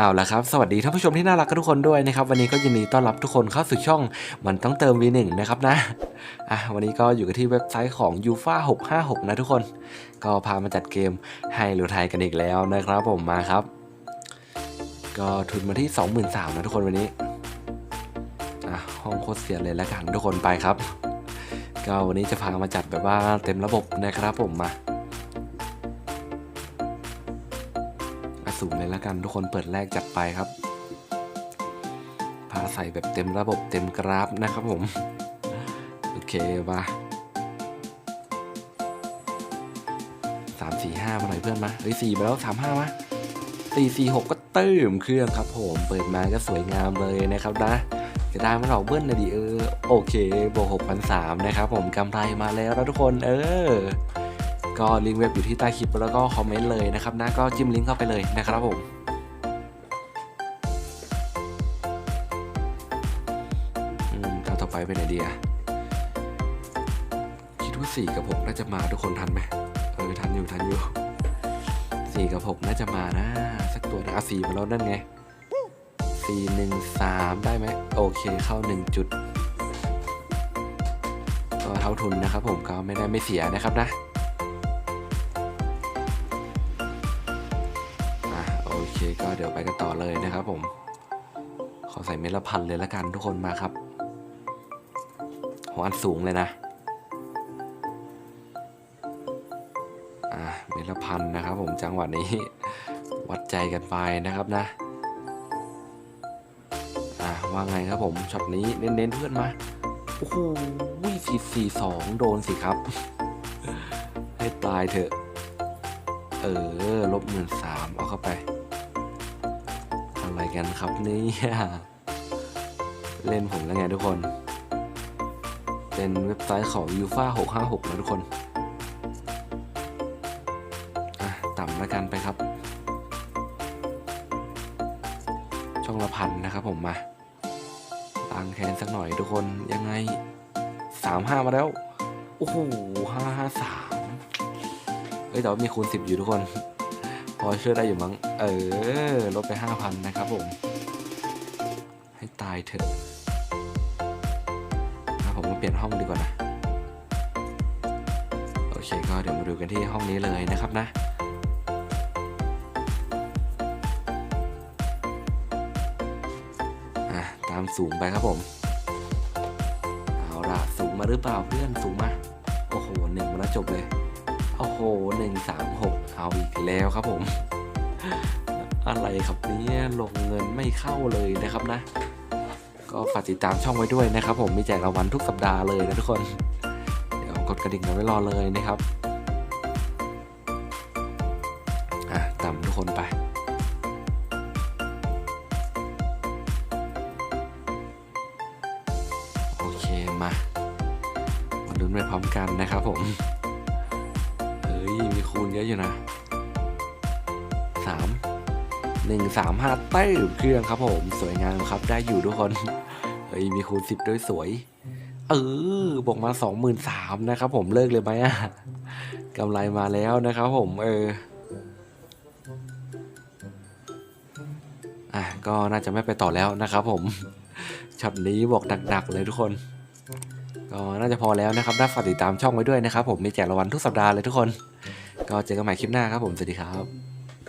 เอาละครับ สวัสดีท่านผู้ชมที่น่ารักทุกคนด้วยนะครับ วันนี้ก็ยินดีต้อนรับทุกคนเข้าสู่ช่อง มันต้องเติม V1 นะครับนะอะวันนี้ก็อยู่กันที่เว็บไซต์ของ u f a 656 นะทุกคน ก็พามาจัดเกมให้หรือไทยกันอีกแล้วนะครับผมมาครับ ก็ทุนมาที่ 23,000นะทุกคนวันนี้อะห้องโคตรเสียเลยแล้วกันทุกคนไปครับ ก็วันนี้จะพามาจัดแบบว่าเต็มระบบนะครับผมมา มาสูงเลยแล้วกันทุกคนเปิดแรกจัดไปครับ พาใส่แบบเต็มระบบเต็มกราฟนะครับผม โอเคมาสามสี่ห้ามาหน่อยเพื่อนมาเฮ้ยสี่มาแล้วสามห้ามาสี่สี่หกก็เติมเครื่องครับผม เปิดมาก็สวยงามเลยนะครับนะจะได้มาหลอกเบิ้ลนะดิเออ โอเคบวกหกพันสามนะครับผมกำไรมาแล้วนะทุกคนเออ ก็ลิงก์เว็บอยู่ที่ใต้คลิปแล้วก็คอมเมนต์เลยนะครับนะก็จิ้มลิงก์เข้าไปเลยนะครับผมอืมเอาต่อไปไปไหนดีอะคิดว่าสี่กับหกน่าจะมาทุกคนทันไหมเออทันอยู่ทันอยู่สี่กับหกน่าจะมานะ สักตัวนะเอาสี่มาแล้วนั่นไงสี่หนึ่งสามได้ไหมโอเคเข้าหนึ่งจุดก็เท่าทุนนะครับผมก็ไม่ได้ไม่เสียนะครับนะ เคก็เดี๋ยวไปกันต่อเลยนะครับผม ขอใส่เม็ดละพันเลยละกันทุกคนมาครับหัวอันสูงเลยนะ อะเม็ดละพันนะครับผมจังหวะนี้ วัดใจกันไปนะครับนะ อะว่าไงครับผมช็อตนี้เน้นๆเพื่อนมาโอ้โหสี่สี่สองโดนสิครับ ให้ตายเถอะ เออ ลบหมื่นสามเอาเข้าไป กันครับเนี่ยเล่นผมแล้วไงทุกคน เป็นเว็บไซต์ของ u f a 656นะทุกคนต่ำแล้วกันไปครับ ช่องละพันนะครับผมมาล้างแคนสักหน่อยทุกคนยังไงสามห้ามาแล้ว โอ้โหห้าห้าสามเอ้ยแต่ว่ามีคูณสิบอยู่ทุกคน พอช่วยได้อยู่มั้ง เออ ลดไปห้าพันนะครับผม ให้ตายเถอะอะผมมาเปลี่ยนห้องดีกว่านะ โอเคก็เดี๋ยวมาดูกันที่ห้องนี้เลยนะครับนะอะตามสูงไปครับผม เอาละสูงมาหรือเปล่าเพื่อนสูงมา โอ้โหหนึ่งมาแล้วจบเลย โอ้โหหนึ่งสามหกเอาอีกแล้วครับผม อะไรครับเนี่ยลงเงินไม่เข้าเลยนะครับนะ ก็ฝากติดตามช่องไว้ด้วยนะครับ ผมมีแจกรางวัลทุกสัปดาห์เลยนะทุกคน เดี๋ยวกดกระดิ่งกันไว้รอเลยนะครับอะตามทุกคนไปโอเคมามาลุ้นไปพร้อมกันนะครับผม ฮ้ย มีคูณเยอะอยู่นะสามหนึ่งสามห้าเต้มเครื่องครับผม สวยงามครับได้อยู่ทุกคน เฮ้ย มีคูณสิบด้วยสวย เออบอกมาสองหมื่นสามนะครับผมเลิกเลยไหมอะกำไรมาแล้วนะครับผม เอออะก็น่าจะไม่ไปต่อแล้วนะครับผมช็อตนี้บอกหนักๆเลยทุกคน ก็น่าจะพอแล้วนะครับน่าฝากติดตามช่องไว้ด้วยนะครับผมมีแจกรางวัลทุกสัปดาห์เลยทุกคน ก็เจอกันใหม่คลิปหน้าครับผมสวัสดีครับ